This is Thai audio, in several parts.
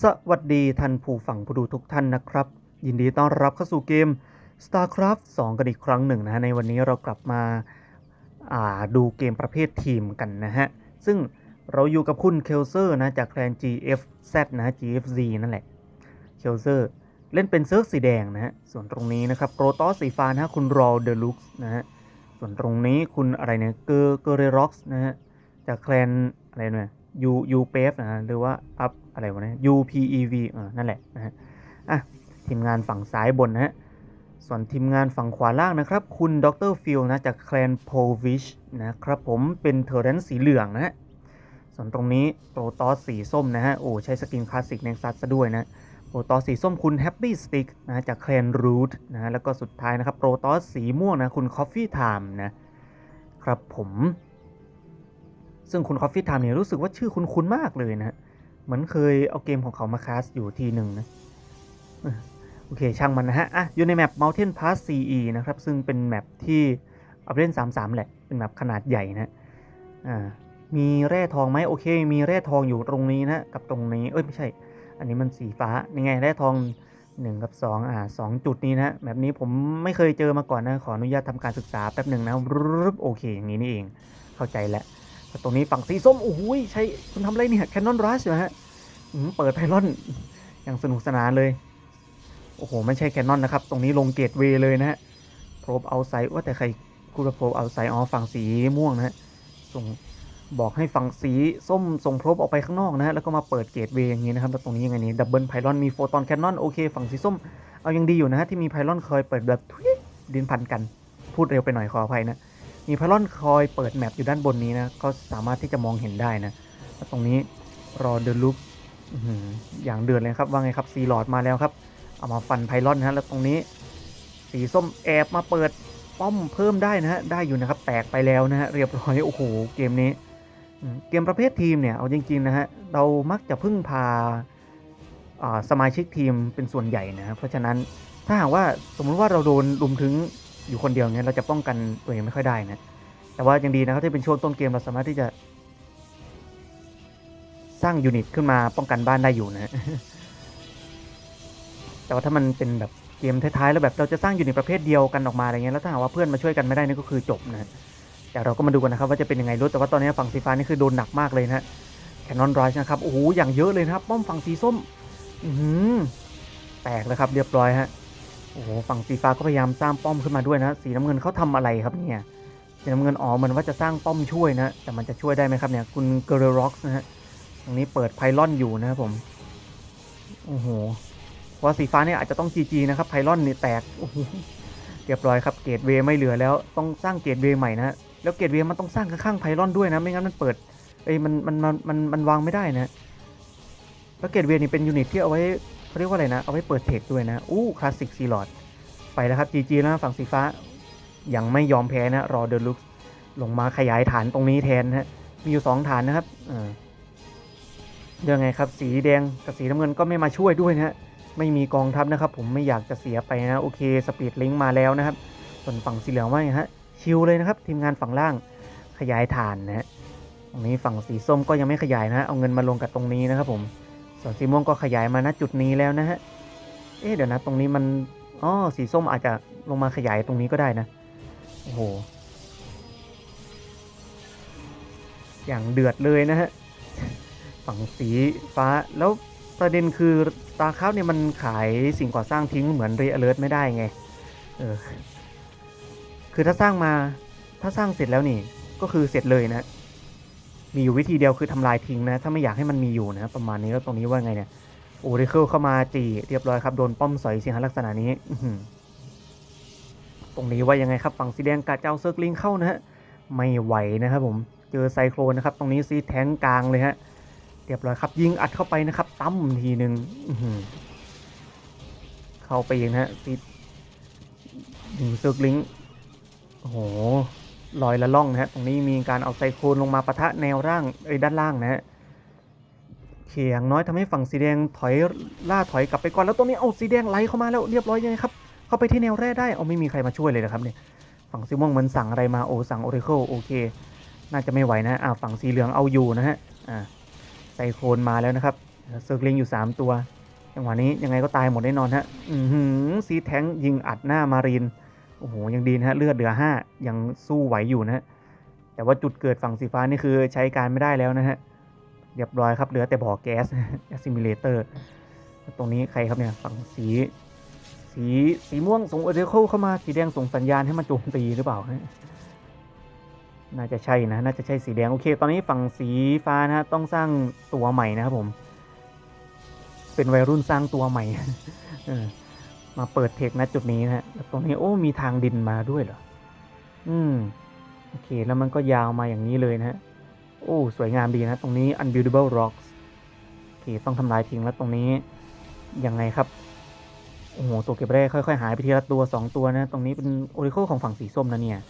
สวัสดีท่านผู้ฟังผู้ดูทุกท่านนะครับ ยินดีต้อนรับเข้าสู่เกม StarCraft 2 กันอีกครั้งหนึ่งนะฮะในวันนี้เรากลับมาาดูเกมประเภททีมกันนะฮะ ซึ่งเราอยู่กับคุณเคลเซอร์นะจากแคลน GFZ นะ GFZ นั่นแหละเคลเซอร์เล่นเป็นเซิร์ฟสีแดงนะฮะ ส่วนตรงนี้นะครับโปรตอสสีฟ้านะฮะคุณรอเดลุกนะฮะ ส่วนตรงนี้คุณอะไรเนี่ยเกอร์เกอร์เรร็อกส์นะฮะจากแคลนอะไรเนี่ย ยูยูเปฟนะฮะหรือว่าอัพอะไรวะเนี่ย UPEV อ่านั่นแหละนะฮะอะทีมงานฝั่งซ้ายบนนะฮะส่วนทีมงานฝั่งขวาล่างนะครับ คุณดรฟิลนะจากแคลนโพวิชนะครับผมเป็นเทอร์เรนสีเหลืองนะฮะส่วนตรงนี้โปรตอสสีส้มนะฮะโอ้ใช้สกินคลาสสิกเน็กซัสซะด้วยนะโปรตอสสีส้มคุณแฮปปี้สติ๊กนะจากแคลนรูทนะฮะแล้วก็สุดท้ายนะครับโปรตอสสีม่วงนะคุณคอฟฟี่ไทม์นะครับผม ซึ่งคุณคอฟฟี่ไทม์เนี่ยรู้สึกว่าชื่อคุ้นๆมากเลยนะฮะเหมือนเคยเอาเกมของเขามาคาสอยู่ทีหนึ่งนะโอเค ช่างมันนะฮะ อะ อยู่ในแมป Mountain Pass CE นะครับ ซึ่งเป็นแมปที่เอาเล่น 3-3 แหละ เป็นแมปขนาดใหญ่นะอ่ามีแร่ทองไหมโอเค มีแร่ทองอยู่ตรงนี้นะ กับตรงนี้ เอ้ย ไม่ใช่ อันนี้มันสีฟ้า นี่ไง แร่ทอง 1 กับ 2 อ่าสองจุดนี้นะแบบนี้ผมไม่เคยเจอมาก่อนนะ ขออนุญาตทำการศึกษาแป๊บหนึ่งนะรึบโอเค อย่างนี้นี่เอง เข้าใจแล้ว ต่ตรงนี้ฝั่งสีส้มโอ้โหยใช้คุณทำอะไรเนี่ยแคนนอนรัชเหรอฮะอืมเปิดไพลอนอย่างสนุกสนานเลย โอ้โห ไม่ใช่แคนนอนนะครับ ตรงนี้ลงเกตเวเลยนะฮะโพรบเอาไซว่าแต่ใครคูดโพรบเอาไซอ๋อฝั่งสีม่วงนะฮะส่งบอกให้ฝั่งสีส้มส่งโพรบออกไปข้างนอกนะฮะ แล้วก็มาเปิดเกตเวย์อย่างนี้นะครับแล้วตรงนี้ยังไงนี่ดับเบิลไพลอนมีโฟตอนแคนนอนโอเค ฝั่งสีส้มเอายังดีอยู่นะฮะ ที่มีไพลอนเคยเปิดแบบดินพันกัน พูดเร็วไปหน่อยขออภัยนะ มีไพลอนคอยเปิดแมปอยู่ด้านบนนี้นะ ก็สามารถที่จะมองเห็นได้นะแล้วตรงนี้รอเดินลุกอย่างเดือดเลยครับ ว่าไงครับซีหลอดมาแล้วครับ เอามาฟันไพลอนนะฮะแล้วตรงนี้ สีส้มแอบมาเปิดป้อมเพิ่มได้นะฮะได้อยู่นะครับ แตกไปแล้วนะฮะเรียบร้อยโอ้โหเกมนี้เกมประเภททีมเนี่ยเอาจริงๆนะฮะเรามักจะพึ่งพาสมาชิกทีมเป็นส่วนใหญ่นะครับเพราะฉะนั้นถ้าหากว่าสมมุติว่าเราโดนลุมถึง อยู่คนเดียวเนี่ยเราจะป้องกันตัวเองไม่ค่อยได้นะ แต่ว่ายังดีนะครับที่เป็นช่วงต้นเกมเราสามารถที่จะ สร้างยูนิตขึ้นมาป้องกันบ้านได้อยู่นะ แต่ว่าถ้ามันเป็นแบบเกมท้ายๆแล้วแบบเราจะสร้างยูนิตประเภทเดียวกันออกมาอะไรเงี้ยแล้วถ้าหากว่าเพื่อนมาช่วยกันไม่ได้นี่ก็คือจบนะแต่เราก็มาดูกันนะครับว่าจะเป็นยังไงรู้แต่ว่าตอนนี้ฝั่งสีฟ้านี่คือโดนหนักมากเลยนะฮะแคนนอนไรช์นะครับโอ้โหอย่างเยอะเลยนะครับ ป้อมฝั่งสีส้ม อืแตกแล้วครับเรียบร้อยฮะ โอ้โหฝั่งสีฟ้าก็พยายามสร้างป้อมขึ้นมาด้วยนะ สีน้ำเงินเขาทำอะไรครับเนี่ยสีน้ำเงินอ๋อเหมือนว่าจะสร้างป้อมช่วยนะ แต่มันจะช่วยได้ไหมครับเนี่ยคุณเกอร์ร็อกนะฮะตรงนี้เปิดไพลอนอยู่นะครับผมโอ้โหเพราะว่าสีฟ้าเนี่ยอาจจะต้อง GG นะครับไพลอนนี่แตกโอ้โหเรียบร้อยครับเกตเวย์ไม่เหลือแล้วต้องสร้างเกตเวย์ใหม่นะแล้วเกตเวย์มันต้องสร้างข้างๆไพลอนด้วยนะไม่งั้นมันเปิดเอ้ยมันมันมันมันมันวางไม่ได้นะแล้วเกตเวย์นี่เป็นยูนิตที่เอาไว้ เขาเรียกว่าอะไรนะ เอาไว้เปิดเทคด้วยนะ อู้คลาสสิกซีลอดไปแล้วครับ GG แล้วนะฝั่งสีฟ้า ยังไม่ยอมแพ้นะ รอเดลุกลงมาขยายฐานตรงนี้แทนนะฮะ มีอยู่สองฐานนะครับยังไงครับ สีแดงกับสีน้ำเงินก็ไม่มาช่วยด้วยนะฮะ ไม่มีกองทัพนะครับ ผมไม่อยากจะเสียไปนะ โอเค สปีดลิงก์มาแล้วนะครับ ส่วนฝั่งสีเหลืองว่าไงฮะ ชิลเลยนะครับ ทีมงานฝั่งล่างขยายฐานนะฮะ ตรงนี้ฝั่งสีส้มก็ยังไม่ขยายนะฮะเอาเงินมาลงกับตรงนี้นะครับผม ส่วนสีม่วงก็ขยายมาณจุดนี้แล้วนะฮะ เอ๊ะเดี๋ยวนะ ตรงนี้มัน อ๋อ สีส้มอาจจะลงมาขยายตรงนี้ก็ได้นะ โอ้โห อย่างเดือดเลยนะฮะ ฝั่งสีฟ้า แล้วประเด็นคือตาคราเนี่ยมันขายสิ่งก่อสร้างทิ้งเหมือนเรเ alert ไม่ได้ไง เออ คือถ้าสร้างมา ถ้าสร้างเสร็จแล้วนี่ ก็คือเสร็จเลยนะ มีอยู่วิธีเดียวคือทำลายทิ้งนะ ถ้าไม่อยากให้มันมีอยู่นะประมาณนี้แล้วตรงนี้ว่าไงเนี่ยโอเรเคิลเข้ามาจีเรียบร้อยครับ โดนป้อมสอยสิฮะลักษณะนี้ตรงนี้ว่ายังไงครับฝั่งสีแดงกาเจ้าเซิร์กลิงเข้านะฮะไม่ไหวนะครับผมเจอไซโครนนะครับ ตรงนี้ซีแทงกลางเลยฮะเรียบร้อยครับ ยิงอัดเข้าไปนะครับตั้มทีหนึ่งเข้าไปเองนะฮะซียิงเซิร์กลิงโอ้โห ลอยละล่องนะฮะตรงนี้มีการเอาไซโครนลงมาปะทะแนวร่างเอ้ยด้านล่างนะฮะเขียงน้อยทำให้ฝั่งสีแดงถอยล่าถอยกลับไปก่อนแล้วตรงนี้เอาสีแดงไหลเข้ามาแล้วเรียบร้อยยังไงครับเข้าไปที่แนวแร่ได้เอาไม่มีใครมาช่วยเลยนะครับเนี่ยฝั่งสีม่วงเหมือนสั่งอะไรมาโอสั่งโอเรเคิลโอเค น่าจะไม่ไหวนะอ่าฝั่งสีเหลืองเอาอยู่นะฮะอ่าไซโครนมาแล้วนะครับเซิร์กลิงอยู่ 3 ตัวจังหวะนี้ยังไงก็ตายหมดแน่นอนฮะอือหือซีแทงยิงอัดหน้ามารีน โอ้โห ยังดีนะฮะ เลือดเหลือ 5 ยังสู้ไหวอยู่นะฮะ แต่ว่าจุดเกิดฝั่งสีฟ้านี่คือใช้การไม่ได้แล้วนะฮะ เรียบร้อยครับ เหลือแต่บ่อแก๊สแอสซิมิเลเตอร์ตรงนี้ใครครับเนี่ย ฝั่งสี สีสีม่วงส่งเอเดเคิลเข้ามา สีแดงส่งสัญญาณให้มันโจมตีหรือเปล่าฮะน่าจะใช่นะ น่าจะใช่สีแดง โอเค ตอนนี้ฝั่งสีฟ้านะฮะ ต้องสร้างตัวใหม่นะครับผม เป็นวัยรุ่นสร้างตัวใหม่ มาเปิดเทคนะจุดนี้นะฮะตรงนี้โอ้มีทางดินมาด้วยเหรอ อืม โอเค แล้วมันก็ยาวมาอย่างนี้เลยนะฮะ โอ้ สวยงามดีนะ ตรงนี้ unbuildable rocks โอเค ต้องทำลายทิ้งแล้วตรงนี้ ยังไงครับ โอ้โห ตัวเก็บแร่ค่อย ๆ หายไปทีละตัวสองตัวนะ ตรงนี้เป็น oracle ของฝั่งสีส้มนะเนี่ย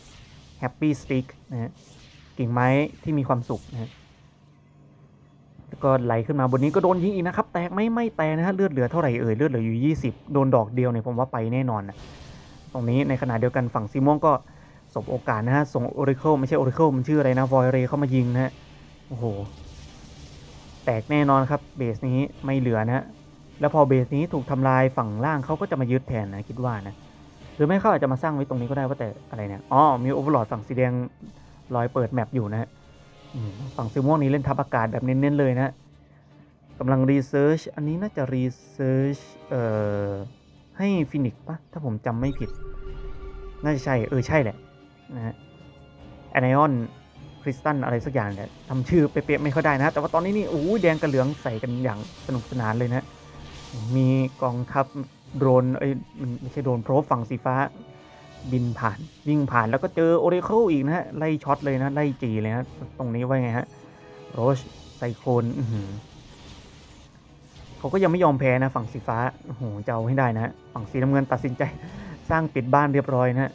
happy stick นะฮะ กิ่งไม้ที่มีความสุขนะฮะ ก็ไหลขึ้นมาบนนี้ก็โดนยิงอีกนะครับ แตกไม่ไม่แตกนะฮะเลือดเหลือเท่าไหร่เอ่ยเลือดเหลืออยู่ 20 โดนดอกเดียวเนี่ยผมว่าไปแน่นอนนะตรงนี้ในขณะเดียวกันฝั่งซีม่วงก็สบโอกาสนะฮะส่ง Oracle ไม่ใช่ Oracle มันชื่ออะไรนะ Void Ray เข้ามายิงนะฮะโอ้โหแตกแน่นอนครับเบสนี้ไม่เหลือนะแล้วพอเบสนี้ถูกทำลายฝั่งล่างเขาก็จะมายึดแทนนะคิดว่านะหรือไม่เขาอาจจะมาสร้างไว้ตรงนี้ก็ได้ว่าแต่อะไรเนี่ยอ๋อมีโอเวอร์ลอดฝั่งสีแดงลอยเปิดแมปอยู่นะฮะ ฝั่งสีม่วงนี้เล่นทับอากาศแบบเน้นๆเลยนะกำลังรีเสิร์ชอันนี้น่าจะรีเสิร์ชเอ่อให้ฟินิกปะถ้าผมจำไม่ผิด น่าจะใช่ เออ ใช่แหละนะฮะแอนไอออนคริสตัลอะไรสักอย่างเนี่ยทำชื่อเป๊ะๆไม่ค่อยได้นะ แต่ว่าตอนนี้นี่โอ้ยแดงกับเหลืองใส่กันอย่างสนุกสนานเลยนะ มีกองทัพโดรนเอ้ยไม่ใช่โดรนเพราะว่าฝั่งสีฟ้า บินผ่านวิ่งผ่านแล้วก็เจอโอเรเคิลอีกนะฮะ ไล่ช็อตเลยนะ ไล่จีเลยนะตรงนี้ว่าไงฮะโรชไซโคนเขาก็ยังไม่ยอมแพ้นะ ฝั่งสีฟ้าโอ้โหจะเอาให้ได้นะ ฝั่งสีน้ำเงินตัดสินใจ สร้างปิดบ้านเรียบร้อยนะฮะ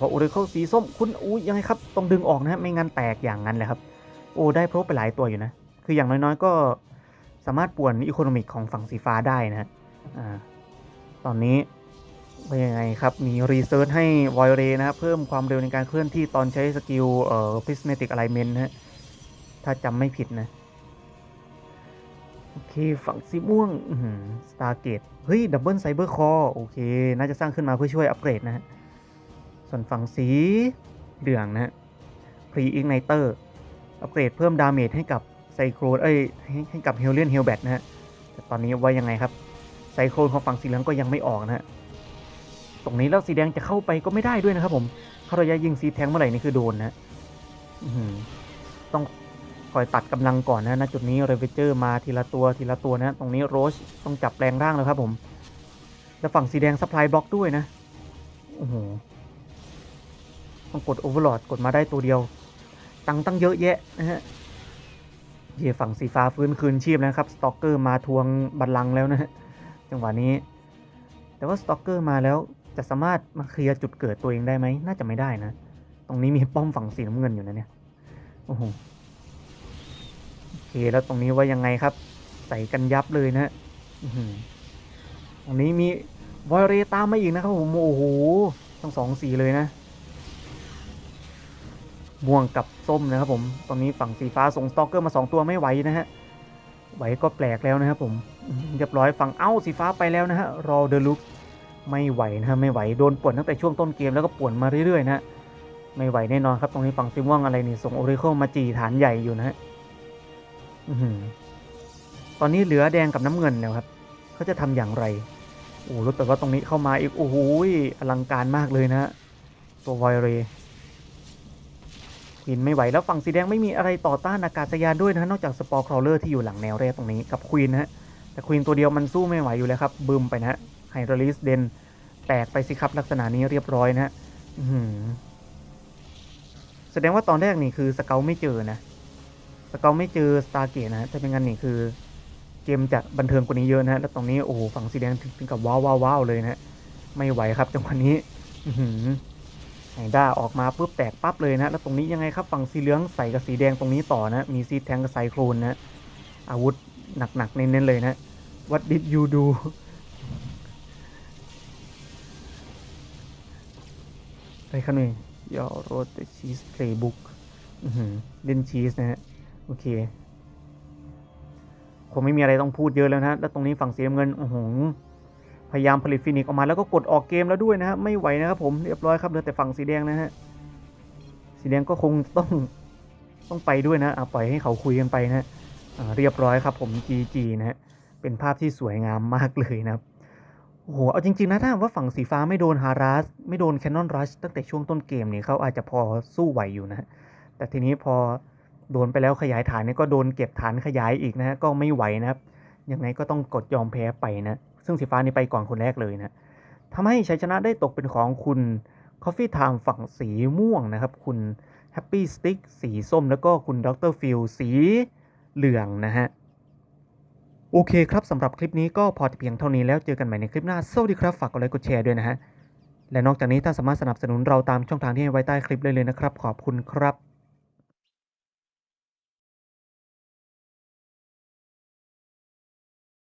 พอโอเรเคิลสีส้มคุณอุ้ยังไงครับต้องดึงออกนะฮะไม่งั้นแตกอย่างนั้นแหละครับ โอ้ได้โปรไปหลายตัวอยู่นะ คืออย่างน้อยๆก็สามารถป่วนอีโคโนมิกของฝั่งสีฟ้าได้นะฮะตอนนี้ ว่ายังไงครับ มีรีเซิร์ชให้วอยเรนะครับเพิ่มความเร็วในการเคลื่อนที่ตอนใช้สกิลเอ่อ prismatic alignment นะฮะถ้าจำไม่ผิดนะ โอเค ฝั่งสีม่วงสตาร์เกตเฮ้ย ดับเบิลไซเบอร์คอโอเค น่าจะสร้างขึ้นมาเพื่อช่วยอัปเกรดนะฮะส่วนฝั่งสีเหลืองนะฮะ pre igniter อัปเกรดเพิ่มดาเมจให้กับไซโครเอ้ยให้ให้กับเฮลเลียนเฮลแบทนะฮะแต่ตอนนี้ว่ายังไงครับไซโครนของฝั่งสีเหลืองก็ยังไม่ออกนะฮะ ตรงนี้แล้วสีแดงจะเข้าไปก็ไม่ได้ด้วยนะครับผมเข้าระยะยิงซีแทงเมื่อไหร่นี่คือโดนนะต้องคอยตัดกำลังก่อนนะณจุดนี้เรเวเจอร์มาทีละตัวทีละตัวนะ ตรงนี้โรชต้องจับแปลงร่างแล้วครับผมแล้วฝั่งสีแดงซัพพลายบล็อกด้วยนะโอ้โหต้องกดโอเวอร์ลอดกดมาได้ตัวเดียว ตังตั้งเยอะแยะนะฮะเย่ฝั่งสีฟ้าฟื้นคืนชีพแล้วครับสตอกเกอร์มาทวงบัลลังก์แล้วนะฮะจังหวะนี้ แต่ว่าสตอกเกอร์มาแล้ว จะสามารถมาเคลียร์จุดเกิดตัวเองได้ไหม น่าจะไม่ได้นะ ตรงนี้มีป้อมฝั่งสีน้ำเงินอยู่นะเนี่ย โอ้โห โอเค แล้วตรงนี้ว่ายังไงครับ ใส่กันยับเลยนะตรงนี้มีวอยเรตามมาอีกนะครับผม โอ้โห ทั้งสองสีเลยนะ ม่วงกับส้มนะครับผม ตอนนี้ฝั่งสีฟ้าส่งสตอกเกอร์มา2ตัวไม่ไหวนะฮะ ไหวก็แปลกแล้วนะครับผมอืมเรียบร้อยฝั่งเอ้าสีฟ้าไปแล้วนะฮะ รอเดลุก ไม่ไหวนะไม่ไหวโดนป่วนตั้งแต่ช่วงต้นเกมแล้วก็ป่วนมาเรื่อยๆนะไม่ไหวแน่นอนครับตรงนี้ฝั่งสีม่วงอะไรนี่ส่งโอริเคิลมาจีฐานใหญ่อยู่นะฮะตอนนี้เหลือแดงกับน้ำเงินแล้วครับเขาจะทำอย่างไรโอ้รู้แต่ว่าตรงนี้เข้ามาอีกโอ้โหอลังการมากเลยนะ ตัวไวเรควินไม่ไหวแล้วฝั่งสีแดงไม่มีอะไรต่อต้านอากาศยานด้วยนะนอกจากสปอร์ครอเลอร์ที่อยู่หลังแนวแรกตรงนี้กับควีนนะฮะแต่ควีนตัวเดียวมันสู้ไม่ไหวอยู่แล้วครับบึมไปนะฮะ ไฮดรลิสเดนแตกไปสิครับลักษณะนี้เรียบร้อยนะฮะแสดงว่าตอนแรกนี่คือสเกลไม่เจอนะสเกลไม่เจอสตาร์เกตนะถ้าเป็นงั้นนี่คือเกมจะบันเทิงกว่านี้เยอะนะฮะแล้วตรงนี้โอ้โหฝั่งสีแดงถึงกับว้าวว้าวาวเลยนะฮะไม่ไหวครับจังหวะนี้ไฮด้าออกมาปุ๊บแตกปั๊บเลยนะแล้วตรงนี้ยังไงครับฝั่งสีเหลืองใส่กับสีแดงตรงนี้ต่อนะมีซีแทงกับไซโครนนะอาวุธหนักๆเน้นๆเลยนะ What did you do ไปครับหนึ่งยอโรตชีสเพลย์บุ๊กเล่นชีสนะฮะ โอเค คงไม่มีอะไรต้องพูดเยอะแล้วนะฮะแล้วตรงนี้ฝั่งเสีน้ำเงินโอ้โหพยายามผลิตฟินิกซ์ออกมาแล้วก็กดออกเกมแล้วด้วยนะฮะ ไม่ไหวนะครับผมเรียบร้อยครับเหลือแต่ฝั่งสีแดงนะฮะ สีแดงก็คงต้องต้องไปด้วยนะอะปล่อยให้เขาคุยกันไปนะะเรียบร้อยครับผม GG นะฮะ เป็นภาพที่สวยงามมากเลยนะครับ โอ้โห เอาจริง ๆ นะถ้าว่าฝั่งสีฟ้าไม่โดนฮารัสไม่โดนแคนนอนรัชตั้งแต่ช่วงต้นเกมเนี่ยเขาอาจจะพอสู้ไหวอยู่นะ แต่ทีนี้พอโดนไปแล้วขยายฐานเนี่ยก็โดนเก็บฐานขยายอีกนะฮะก็ไม่ไหวนะครับยังไงก็ต้องกดยอมแพ้ไปนะ ซึ่งสีฟ้านี่ไปก่อนคนแรกเลยนะทำให้ชัยชนะได้ตกเป็นของคุณ Coffee Time ฝั่งสีม่วงนะครับ คุณ Happy Stick สีส้มแล้วก็คุณ Dr. Phil สีเหลืองนะฮะ โอเคครับสำหรับคลิปนี้ก็พอเพียงเท่านี้แล้วเจอกันใหม่ในคลิปหน้า สวัสดีครับ ฝากกดไลค์กดแชร์ด้วยนะฮะ และนอกจากนี้ท่านสามารถสนับสนุนเราตามช่องทางที่ให้ไว้ใต้คลิปเลยเลยนะครับ ขอบคุณครับ